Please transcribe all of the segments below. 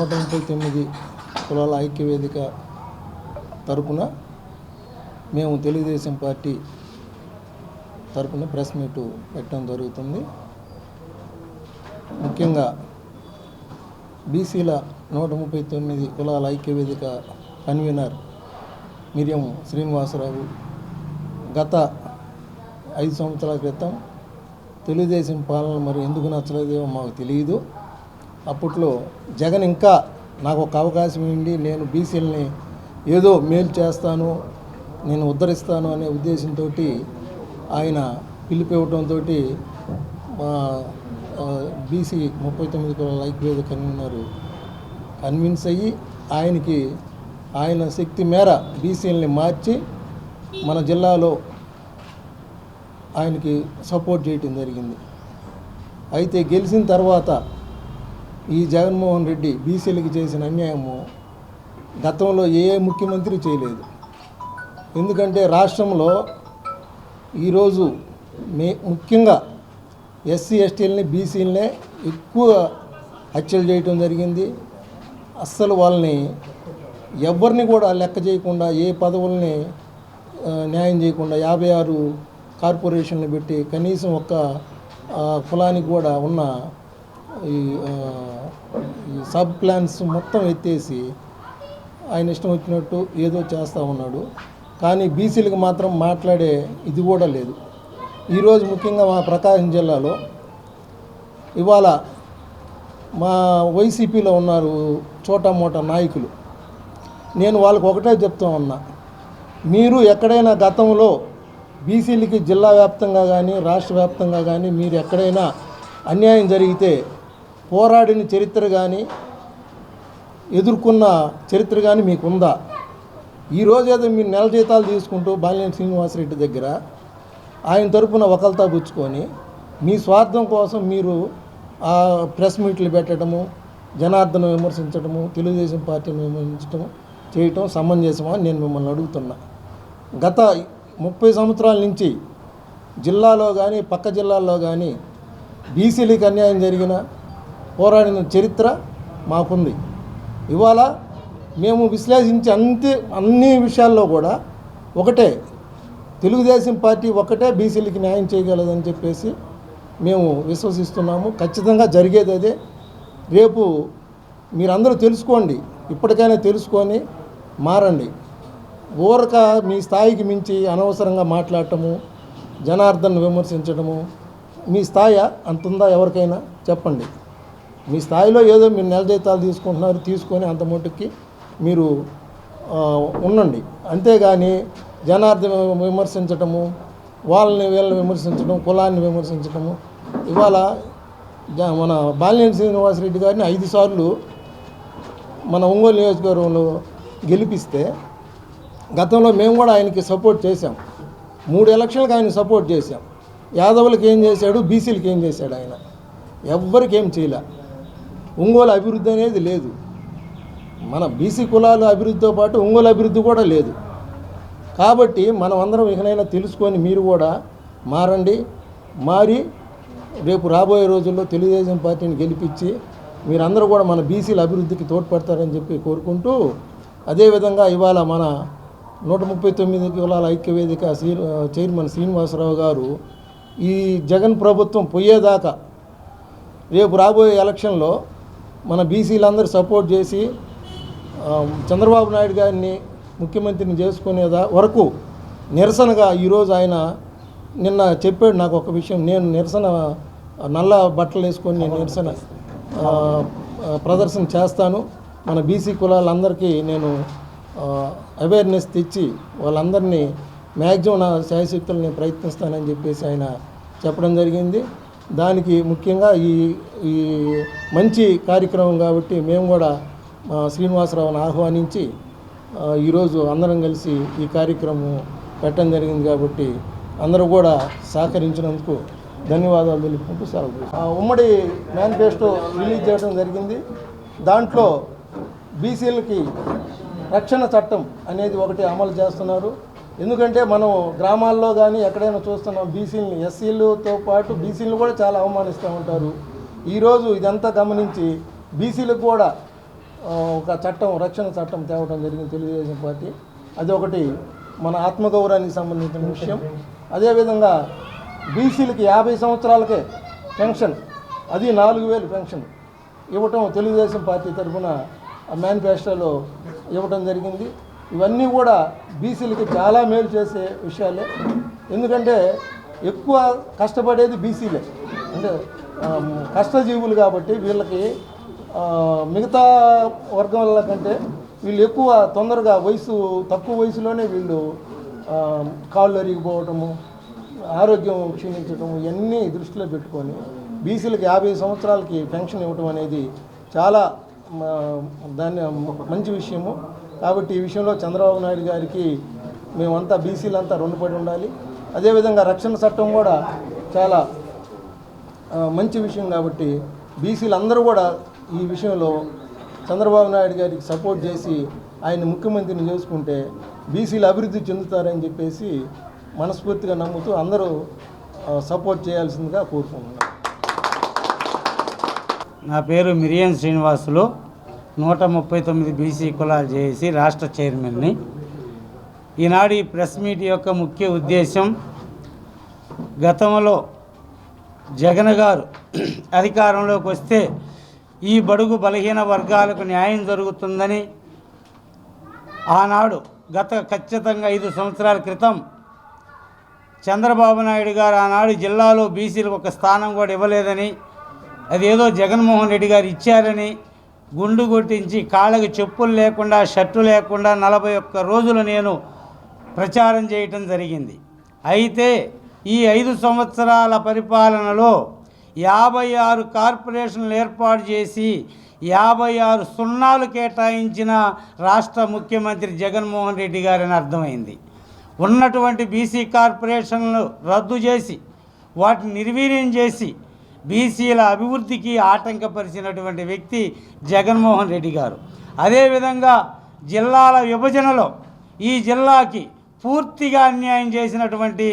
నూట ముప్పై తొమ్మిది కులాల ఐక్యవేదిక తరపున మేము తెలుగుదేశం పార్టీ తరపున ప్రెస్ మీటు పెట్టడం జరుగుతుంది. ముఖ్యంగా బీసీల నూట ముప్పై తొమ్మిది కులాల ఐక్యవేదిక కన్వీనర్ మిరియం శ్రీనివాసరావు గత ఐదు సంవత్సరాల క్రితం తెలుగుదేశం పాలన మరి ఎందుకు నచ్చలేదేమో మాకు తెలియదు. అప్పట్లో జగన్ ఇంకా నాకు ఒక అవకాశం ఉండి నేను బీసీలని ఏదో మేలు చేస్తాను నేను ఉద్ధరిస్తాను అనే ఉద్దేశంతో ఆయన పిలిపివ్వడంతో మా బీసీ ముప్పై తొమ్మిది కులాల ఐక్యవేద కన్వీనర్ కన్విన్స్ అయ్యి ఆయనకి ఆయన శక్తి మేర బీసీలని మార్చి మన జిల్లాలో ఆయనకి సపోర్ట్ చేయటం జరిగింది. అయితే గెలిచిన తర్వాత ఈ జగన్మోహన్ రెడ్డి బీసీలకు చేసిన అన్యాయము గతంలో ఏ ముఖ్యమంత్రి చేయలేదు. ఎందుకంటే రాష్ట్రంలో ఈరోజు మే ముఖ్యంగా ఎస్సీ ఎస్టీలని బీసీలనే ఎక్కువ హత్యలు చేయటం జరిగింది. అస్సలు వాళ్ళని ఎవరిని కూడా లెక్క చేయకుండా ఏ పదవుల్ని న్యాయం చేయకుండా యాభై ఆరు కార్పొరేషన్లు పెట్టి కనీసం ఒక్క కులానికి కూడా ఉన్న ఈ ఈ సబ్ ప్లాన్స్ మొత్తం ఎత్తేసి ఆయన ఇష్టం వచ్చినట్టు ఏదో చేస్తూ ఉన్నాడు. కానీ బీసీలకు మాత్రం మాట్లాడే ఇది కూడా లేదు. ఈరోజు ముఖ్యంగా మా ప్రకాశం జిల్లాలో ఇవాళ మా వైసీపీలో ఉన్నారు చోటా మోటా నాయకులు. నేను వాళ్ళకు ఒకటే చెప్తా ఉన్నా మీరు ఎక్కడైనా గతంలో బీసీలకి జిల్లా వ్యాప్తంగా కానీ రాష్ట్ర వ్యాప్తంగా కానీ మీరు ఎక్కడైనా అన్యాయం జరిగితే పోరాడిన చరిత్ర కానీ ఎదుర్కొన్న చరిత్ర కానీ మీకు ఉందా ఈరోజు ఏదో మీరు నెల జీతాలు తీసుకుంటూ బాలినేని శ్రీనివాసరెడ్డి దగ్గర ఆయన తరపున ఒకల్తా పుచ్చుకొని మీ స్వార్థం కోసం మీరు ఆ ప్రెస్ మీట్లు పెట్టడము జనార్దన విమర్శించడము తెలుగుదేశం పార్టీని విమర్శించడం చేయటం సమంజసమా నేను మిమ్మల్ని అడుగుతున్నా. గత ముప్పై సంవత్సరాల నుంచి జిల్లాలో కానీ పక్క జిల్లాల్లో కానీ బీసీలకు అన్యాయం జరిగిన పోరాడిన చరిత్ర మాకుంది. ఇవాళ మేము విశ్లేషించే అంతే అన్ని విషయాల్లో కూడా ఒకటే తెలుగుదేశం పార్టీ ఒకటే బీసీలకి న్యాయం చేయగలదని చెప్పేసి మేము విశ్వసిస్తున్నాము. ఖచ్చితంగా జరిగేది అదే. రేపు మీరందరూ తెలుసుకోండి. ఇప్పటికైనా తెలుసుకొని మారండి. ఊరక మీ స్థాయికి మించి అనవసరంగా మాట్లాడటము జనార్దన్ విమర్శించడము మీ స్థాయి అంతుందా ఎవరికైనా చెప్పండి. మీ స్థాయిలో ఏదో మీరు నెల జీతాలు తీసుకుంటున్నారు తీసుకొని అంత మటుకి మీరు ఉండండి. అంతేగాని జనార్దన విమర్శించటము వాళ్ళని వీళ్ళని విమర్శించడం కులాన్ని విమర్శించటము ఇవాళ జ- మన బాలినేని శ్రీనివాసరెడ్డి గారిని ఐదు సార్లు మన ఒంగోలు నియోజకవర్గంలో గెలిపిస్తే గతంలో మేము కూడా ఆయనకి సపోర్ట్ చేశాం. మూడు ఎలక్షన్లకు ఆయన సపోర్ట్ చేశాం. యాదవులకు ఏం చేశాడు బీసీలకు ఏం చేశాడు ఆయన? ఎవ్వరికి ఏం చేయలే. ఒంగోలు అభివృద్ధి అనేది లేదు. మన బీసీ కులాల అభివృద్ధితో పాటు ఒంగోలు అభివృద్ధి కూడా లేదు. కాబట్టి మనం అందరం ఇకనైనా తెలుసుకొని మీరు కూడా మారండి. మారి రేపు రాబోయే రోజుల్లో తెలుగుదేశం పార్టీని గెలిపించి మీరందరూ కూడా మన బీసీల అభివృద్ధికి తోడ్పడతారని చెప్పి కోరుకుంటూ అదేవిధంగా ఇవాళ మన నూట ముప్పై తొమ్మిది కులాల ఐక్యవేదిక శ్రీ చైర్మన్ శ్రీనివాసరావు గారు ఈ జగన్ ప్రభుత్వం పోయేదాకా రేపు రాబోయే ఎలక్షన్లో మన బీసీలందరూ సపోర్ట్ చేసి చంద్రబాబు నాయుడు గారిని ముఖ్యమంత్రిని చేసుకునేదా వరకు నిరసనగా ఈరోజు ఆయన నిన్న చెప్పాడు నాకు ఒక విషయం. నేను నిరసన నల్ల బట్టలు వేసుకొని నేను నిరసన ప్రదర్శన చేస్తాను. మన బీసీ కులాలందరికీ నేను అవేర్నెస్ తెచ్చి వాళ్ళందరినీ మ్యాక్సిమం నా శాయశక్తులు నేను ప్రయత్నిస్తానని చెప్పేసి ఆయన చెప్పడం జరిగింది. దానికి ముఖ్యంగా ఈ ఈ మంచి కార్యక్రమం కాబట్టి మేము కూడా శ్రీనివాసరావుని ఆహ్వానించి ఈరోజు అందరం కలిసి ఈ కార్యక్రమం పెట్టడం జరిగింది కాబట్టి అందరూ కూడా సహకరించినందుకు ధన్యవాదాలు తెలుపుకుంటూ సెలవు ఆ, ఉమ్మడి మేనిఫెస్టో రిలీజ్ చేయడం జరిగింది. దాంట్లో బీసీలకి రక్షణ చట్టం అనేది ఒకటి అమలు చేస్తున్నారు. ఎందుకంటే మనం గ్రామాల్లో కానీ ఎక్కడైనా చూస్తున్నాం బీసీలని ఎస్సీలతో పాటు బీసీలను కూడా చాలా అవమానిస్తూ ఉంటారు. ఈరోజు ఇదంతా గమనించి బీసీలకు కూడా ఒక చట్టం రక్షణ చట్టం తేవడం జరిగింది తెలుగుదేశం పార్టీ. అది ఒకటి మన ఆత్మగౌరవానికి సంబంధించిన విషయం. అదేవిధంగా బీసీలకి యాభై సంవత్సరాలకే పెన్షన్ అది నాలుగు వేలు పెన్షన్ ఇవ్వటం తెలుగుదేశం పార్టీ తరఫున మేనిఫెస్టోలో ఇవ్వటం జరిగింది. ఇవన్నీ కూడా బీసీలకి చాలా మేలు చేసే విషయాలే. ఎందుకంటే ఎక్కువ కష్టపడేది బీసీలే. అంటే కష్టజీవులు కాబట్టి వీళ్ళకి మిగతా వర్గాల కంటే వీళ్ళు ఎక్కువ తొందరగా వయసు తక్కువ వయసులోనే వీళ్ళు కాళ్ళు అరిగిపోవటము ఆరోగ్యం క్షీణించడం ఇవన్నీ దృష్టిలో పెట్టుకొని బీసీలకు యాభై సంవత్సరాలకి పెన్షన్ ఇవ్వటం అనేది చాలా దాన్ని మంచి విషయము. కాబట్టి ఈ విషయంలో చంద్రబాబు నాయుడు గారికి మేమంతా బీసీలంతా రుణపడి ఉండాలి. అదేవిధంగా రక్షణ చట్టం కూడా చాలా మంచి విషయం కాబట్టి బీసీలు అందరూ కూడా ఈ విషయంలో చంద్రబాబు నాయుడు గారికి సపోర్ట్ చేసి ఆయన ముఖ్యమంత్రిని చేసుకుంటే బీసీలు అభివృద్ధి చెందుతారని చెప్పేసి మనస్ఫూర్తిగా నమ్ముతూ అందరూ సపోర్ట్ చేయాల్సిందిగా కోరుకుంటున్నాను. నా పేరు మిరియన్ శ్రీనివాసులు. నూట ముప్పై తొమ్మిది బీసీ కులాలు చేసి రాష్ట్ర చైర్మన్ని. ఈనాడు ఈ ప్రెస్ మీట్ యొక్క ముఖ్య ఉద్దేశం గతంలో జగన్ గారు అధికారంలోకి వస్తే ఈ బడుగు బలహీన వర్గాలకు న్యాయం జరుగుతుందని ఆనాడు గత ఖచ్చితంగా ఐదు సంవత్సరాల క్రితం చంద్రబాబు నాయుడు గారు ఆనాడు జిల్లాలో బీసీలకు ఒక స్థానం కూడా ఇవ్వలేదని అదేదో జగన్మోహన్ రెడ్డి గారు ఇచ్చారని గుండు కొట్టించి కాళ్ళకి చెప్పులు లేకుండా షర్టు లేకుండా నలభై ఒక్క రోజులు నేను ప్రచారం చేయటం జరిగింది. అయితే ఈ ఐదు సంవత్సరాల పరిపాలనలో యాభై ఆరు కార్పొరేషన్లు ఏర్పాటు చేసి యాభై ఆరు సున్నాలు కేటాయించిన రాష్ట్ర ముఖ్యమంత్రి జగన్మోహన్ రెడ్డి గారని అర్థమైంది. ఉన్నటువంటి బీసీ కార్పొరేషన్లు రద్దు చేసి వాటిని నిర్వీర్యం చేసి బీసీల అభివృద్ధికి ఆటంకపరిచినటువంటి వ్యక్తి జగన్మోహన్ రెడ్డి గారు. అదేవిధంగా జిల్లాల విభజనలో ఈ జిల్లాకి పూర్తిగా అన్యాయం చేసినటువంటి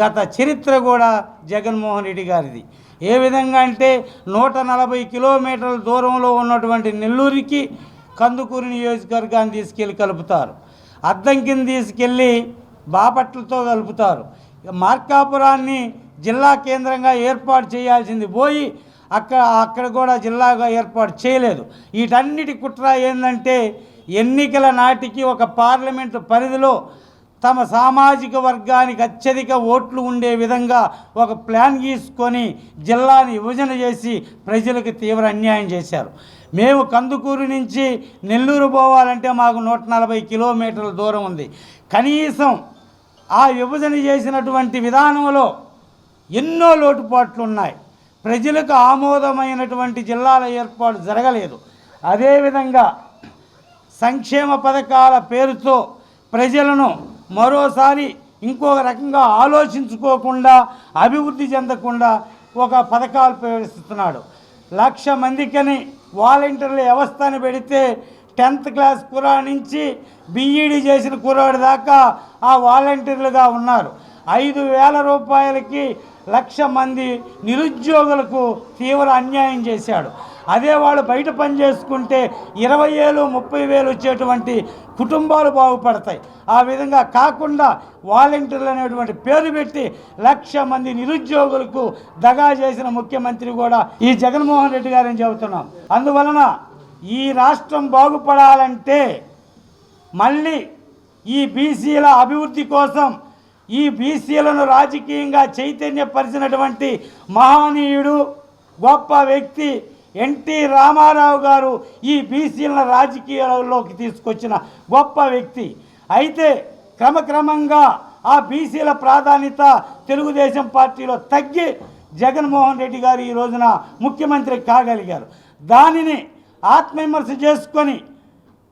గత చరిత్ర కూడా జగన్మోహన్ రెడ్డి గారిది. ఏ విధంగా అంటే నూట నలభై కిలోమీటర్ల దూరంలో ఉన్నటువంటి నెల్లూరికి కందుకూరు నియోజకవర్గాన్ని తీసుకెళ్ళి కలుపుతారు. అద్దంకిని తీసుకెళ్ళి బాపట్లతో కలుపుతారు. మార్కాపురాన్ని జిల్లా కేంద్రంగా ఏర్పాటు చేయాల్సింది పోయి అక్కడ అక్కడ కూడా జిల్లాగా ఏర్పాటు చేయలేదు. వీటన్నిటి కుట్ర ఏంటంటే ఎన్నికల నాటికి ఒక పార్లమెంటు పరిధిలో తమ సామాజిక వర్గానికి అత్యధిక ఓట్లు ఉండే విధంగా ఒక ప్లాన్ గీసుకొని జిల్లాని విభజన చేసి ప్రజలకు తీవ్ర అన్యాయం చేశారు. మేము కందుకూరు నుంచి నెల్లూరు పోవాలంటే మాకు నూట నలభై కిలోమీటర్ల దూరం ఉంది. కనీసం ఆ విభజన చేసినటువంటి విధానంలో ఎన్నో లోటుపాట్లు ఉన్నాయి. ప్రజలకు ఆమోదమైనటువంటి జిల్లాల ఏర్పాటు జరగలేదు. అదేవిధంగా సంక్షేమ పథకాల పేరుతో ప్రజలను మరోసారి ఇంకొక రకంగా ఆలోచించుకోకుండా అభివృద్ధి చెందకుండా ఒక పథకాలు ప్రవేశిస్తున్నాడు. లక్ష మందికని వాలంటీర్ల వ్యవస్థను పెడితే టెన్త్ క్లాస్ కుర్రాడి నుంచి బీఈడి చేసిన కురాడు దాకా ఆ వాలంటీర్లుగా ఉన్నారు. ఐదు వేల రూపాయలకి లక్ష మంది నిరుద్యోగులకు తీవ్ర అన్యాయం చేశాడు. అదే వాళ్ళు బయట పని చేసుకుంటే ఇరవై వేలు ముప్పై వేలు వచ్చేటువంటి కుటుంబాలు బాగుపడతాయి. ఆ విధంగా కాకుండా వాలంటీర్లు అనేటువంటి పేరు పెట్టి లక్ష మంది నిరుద్యోగులకు దగా చేసిన ముఖ్యమంత్రి కూడా ఈ జగన్మోహన్ రెడ్డి గారని చెబుతున్నాం. అందువలన ఈ రాష్ట్రం బాగుపడాలంటే మళ్ళీ ఈ బీసీల అభివృద్ధి కోసం ఈ బీసీలను రాజకీయంగా చైతన్యపరిచినటువంటి మహనీయుడు గొప్ప వ్యక్తి ఎన్టీ రామారావు గారు ఈ బీసీలను రాజకీయాల్లోకి తీసుకొచ్చిన గొప్ప వ్యక్తి. అయితే క్రమక్రమంగా ఆ బీసీల ప్రాధాన్యత తెలుగుదేశం పార్టీలో తగ్గి జగన్మోహన్ రెడ్డి గారు ఈ రోజున ముఖ్యమంత్రి కాగలిగారు. దానిని ఆత్మవిమర్శ చేసుకొని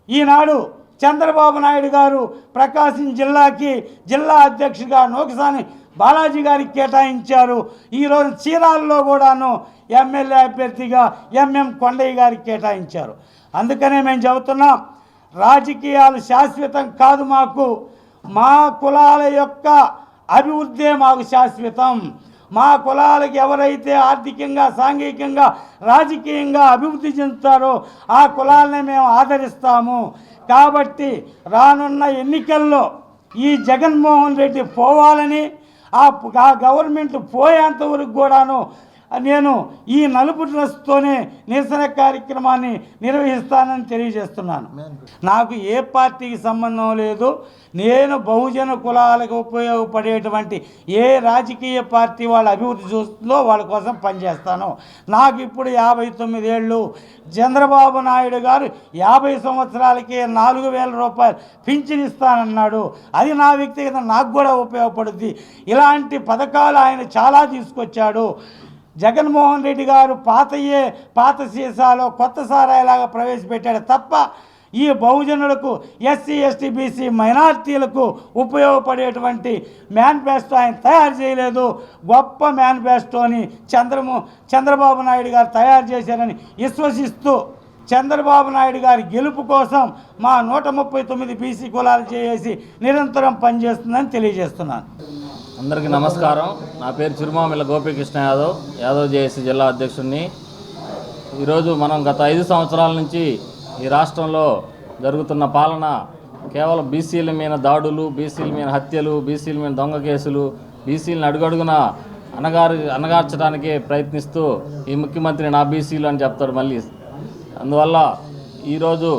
ఈనాడు చంద్రబాబు నాయుడు గారు ప్రకాశం జిల్లాకి జిల్లా అధ్యక్షుడిగా నోకసాని బాలాజీ గారికి కేటాయించారు. ఈరోజు చీరాలలో కూడాను ఎమ్మెల్యే అభ్యర్థిగా ఎంఎం కొండయ్య గారికి కేటాయించారు. అందుకనే మేము చెబుతున్నాం రాజకీయాలు శాశ్వతం కాదు మాకు. మా కులాల యొక్క అభివృద్ధే మాకు శాశ్వతం. మా కులాలకు ఎవరైతే ఆర్థికంగా సాంఘికంగా రాజకీయంగా అభివృద్ధి చెందుతారో ఆ కులాలని మేము ఆదరిస్తాము. కాబట్టి రానున్న ఎన్నికల్లో ఈ జగన్మోహన్ రెడ్డి పోవాలని ఆ ఆ గవర్నమెంట్ పోయేంత వరకు కూడాను నేను ఈ నలుపు డ్రెస్తోనే నిరసన కార్యక్రమాన్ని నిర్వహిస్తానని తెలియజేస్తున్నాను. నాకు ఏ పార్టీకి సంబంధం లేదు. నేను బహుజన కులాలకు ఉపయోగపడేటువంటి ఏ రాజకీయ పార్టీ వాళ్ళ అభివృద్ధి చూస్తుందో వాళ్ళ కోసం పనిచేస్తాను. నాకు ఇప్పుడు యాభై తొమ్మిదేళ్ళు చంద్రబాబు నాయుడు గారు యాభై సంవత్సరాలకే నాలుగు వేల రూపాయలు పింఛన్ ఇస్తానన్నాడు. అది నా వ్యక్తిగత నాకు కూడా ఉపయోగపడుద్ది. ఇలాంటి పథకాలు ఆయన చాలా తీసుకొచ్చాడు. జగన్మోహన్ రెడ్డి గారు పాతయే పాత సీసాలో కొత్త సారాయిలాగా ప్రవేశపెట్టాడు తప్ప ఈ బహుజనులకు ఎస్సీ ఎస్టీ బీసీ మైనార్టీలకు ఉపయోగపడేటువంటి మేనిఫెస్టో ఆయన తయారు చేయలేదు. గొప్ప మేనిఫెస్టోని చంద్రము చంద్రబాబు నాయుడు గారు తయారు చేశారని విశ్వసిస్తూ చంద్రబాబు నాయుడు గారి గెలుపు కోసం మా నూట ముప్పై తొమ్మిది బీసీ కులాలు చేసి నిరంతరం పనిచేస్తుందని తెలియజేస్తున్నాను. అందరికీ నమస్కారం. నా పేరు చిరుమామిల గోపీకృష్ణ యాదవ్. యాదవ్ జేఏసీ జిల్లా అధ్యక్షుడిని. ఈరోజు మనం గత ఐదు సంవత్సరాల నుంచి ఈ రాష్ట్రంలో జరుగుతున్న పాలన కేవలం బీసీల మీద దాడులు బీసీల మీద హత్యలు బీసీల మీద దొంగ కేసులు బీసీలను అడుగడుగున అనగారు అనగార్చడానికే ప్రయత్నిస్తూ ఈ ముఖ్యమంత్రి నా బీసీలు అని చెప్తాడు మళ్ళీ. అందువల్ల ఈరోజు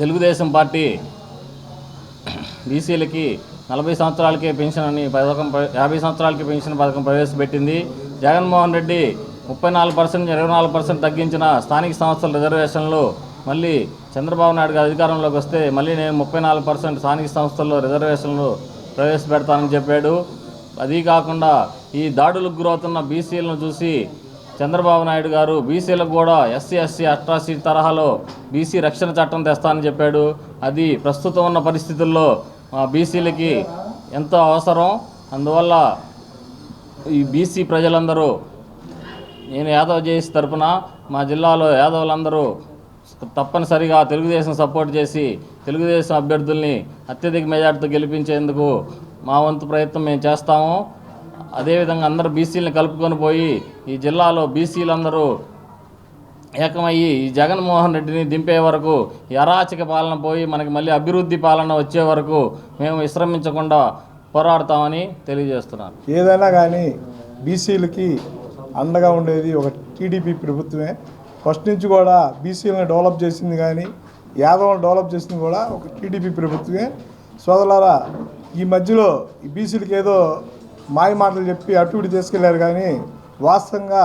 తెలుగుదేశం పార్టీ బీసీలకి నలభై సంవత్సరాలకే పెన్షన్ అని పథకం యాభై సంవత్సరాలకి పెన్షన్ పథకం ప్రవేశపెట్టింది. జగన్మోహన్ రెడ్డి ముప్పై నాలుగు పర్సెంట్ ఇరవై నాలుగు పర్సెంట్ తగ్గించిన స్థానిక సంస్థల రిజర్వేషన్లు మళ్ళీ చంద్రబాబు నాయుడు గారు అధికారంలోకి వస్తే మళ్ళీ నేను ముప్పై నాలుగు పర్సెంట్ స్థానిక సంస్థల్లో రిజర్వేషన్లు ప్రవేశపెడతానని చెప్పాడు. అదీ కాకుండా ఈ దాడులకు గురవుతున్న బీసీలను చూసి చంద్రబాబు నాయుడు గారు బీసీలకు కూడా ఎస్సీ ఎస్సీ అట్రాసిటీ తరహాలో బీసీ రక్షణ చట్టం తెస్తానని చెప్పాడు. అది ప్రస్తుతం ఉన్న పరిస్థితుల్లో మా బీసీలకి ఎంతో అవసరం. అందువల్ల ఈ బీసీ ప్రజలందరూ నేను యాదవ్ జేసి తరపున మా జిల్లాలో యాదవులందరూ తప్పనిసరిగా తెలుగుదేశం సపోర్ట్ చేసి తెలుగుదేశం అభ్యర్థుల్ని అత్యధిక మెజార్టీతో గెలిపించేందుకు మా వంతు ప్రయత్నం మేము చేస్తాము. అదేవిధంగా అందరూ బీసీలను కలుపుకొని పోయి ఈ జిల్లాలో బీసీలందరూ ఏకమయ్యి ఈ జగన్మోహన్ రెడ్డిని దింపే వరకు అరాచక పాలన పోయి మనకి మళ్ళీ అభివృద్ధి పాలన వచ్చే వరకు మేము విశ్రమించకుండా పోరాడతామని తెలియజేస్తున్నారు. ఏదైనా కానీ బీసీలకి అండగా ఉండేది ఒక టీడీపీ ప్రభుత్వమే. ఫస్ట్ నుంచి కూడా బీసీలను డెవలప్ చేసింది కానీ యాదవులను డెవలప్ చేసింది కూడా ఒక టీడీపీ ప్రభుత్వమే. సోదరులారా ఈ మధ్యలో ఈ బీసీలకి ఏదో మాయ మాటలు చెప్పి అటు ఇటు తీసుకెళ్ళారు కానీ వాస్తవంగా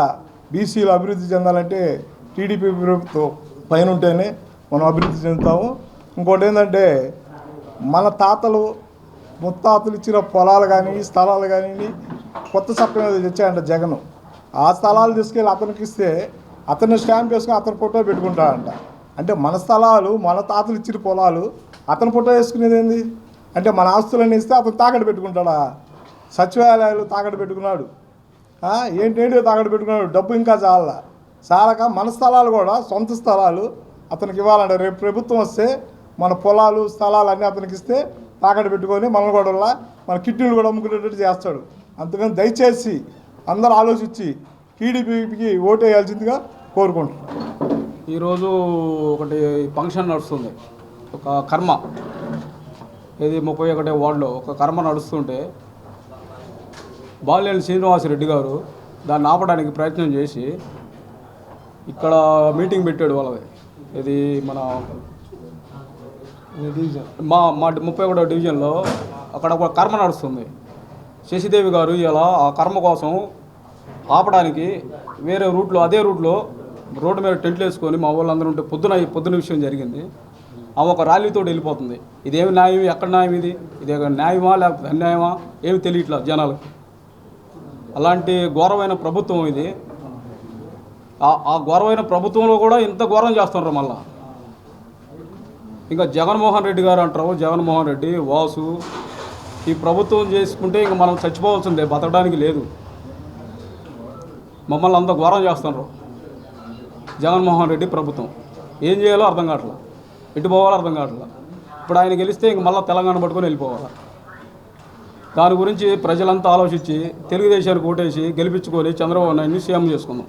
బీసీలు అభివృద్ధి చెందాలంటే టీడీపీ ప్రభుత్వం పైన ఉంటేనే మనం అభివృద్ధి చెందుతాము. ఇంకోటి ఏంటంటే మన తాతలు ముత్తాతలు ఇచ్చిన పొలాలు కానీ స్థలాలు కానీ కొత్త చట్టం మీద తెచ్చాయంట జగన్. ఆ స్థలాలు తీసుకెళ్ళి అతనికి ఇస్తే అతను స్టాంప్ వేసుకుని అతని ఫోటో పెట్టుకుంటాడంట. అంటే మన స్థలాలు మన తాతలు ఇచ్చిన పొలాలు అతని ఫోటో వేసుకునేది ఏంది? అంటే మన ఆస్తులన్నీ ఇస్తే అతను తాకట్టు పెట్టుకుంటాడా? సచివాలయాలు తాకట్టు పెట్టుకున్నాడు. ఏంటేంటి తాకట్టు పెట్టుకున్నాడు? డబ్బు ఇంకా చాలా చాలక మన స్థలాలు కూడా సొంత స్థలాలు అతనికి ఇవ్వాలంటే రేపు ప్రభుత్వం వస్తే మన పొలాలు స్థలాలు అన్నీ అతనికి ఇస్తే తాకట్టు పెట్టుకొని మనల్ని కూడా మన కిడ్నీలు కూడా అమ్ముకునేటట్టు చేస్తాడు. అందుకని దయచేసి అందరూ ఆలోచించి టీడీపీకి ఓటు వేయాల్సిందిగా కోరుకుంటున్నాను ఈరోజు ఒకటి ఫంక్షన్ నడుస్తుంది. ఒక కర్మ. ఇది ముప్పై ఒకటే వార్డులో ఒక కర్మ నడుస్తుంటే బాలినేని శ్రీనివాసరెడ్డి గారు దాన్ని ఆపడానికి ప్రయత్నం చేసి ఇక్కడ మీటింగ్ పెట్టాడు వాళ్ళది. ఇది మన మా మా ముప్పై ఒకటో డివిజన్లో అక్కడ ఒక కర్మ నడుస్తుంది. శశిదేవి గారు ఇలా ఆ కర్మ కోసం ఆపడానికి వేరే రూట్లో అదే రూట్లో రోడ్డు మీద టెంట్లు వేసుకొని మా వాళ్ళందరూ ఉంటే పొద్దున పొద్దున విషయం జరిగింది. ఆమె ఒక ర్యాలీతో వెళ్ళిపోతుంది. ఇదేమి న్యాయం ఎక్కడ న్యాయం ఇది? ఇది ఒక న్యాయమా? లేకపోతే అన్యాయమా? ఏమి తెలియట్లా జనాలు అలాంటి ఘోరమైన ప్రభుత్వం ఇది. ఆ ఘోరమైన ప్రభుత్వంలో కూడా ఇంత ఘోరం చేస్తున్నారు మళ్ళా. ఇంకా జగన్మోహన్ రెడ్డి గారు అంటారు జగన్మోహన్ రెడ్డి వాసు ఈ ప్రభుత్వం చేసుకుంటే ఇంకా మనం చచ్చిపోవాల్సిందే బతకడానికి లేదు. మమ్మల్ని అంత ఘోరం చేస్తున్నారు జగన్మోహన్ రెడ్డి ప్రభుత్వం. ఏం చేయాలో అర్థం కావట్లా? ఎటు పోవాలో అర్థం కావట్లా? ఇప్పుడు ఆయన గెలిస్తే ఇంక మళ్ళీ తెలంగాణ పట్టుకొని వెళ్ళిపోవాలి? దాని గురించి ప్రజలంతా ఆలోచించి తెలుగుదేశానికి ఓటేసి గెలిపించుకొని చంద్రబాబు నాయుడిని సీఎం చేసుకుందాం.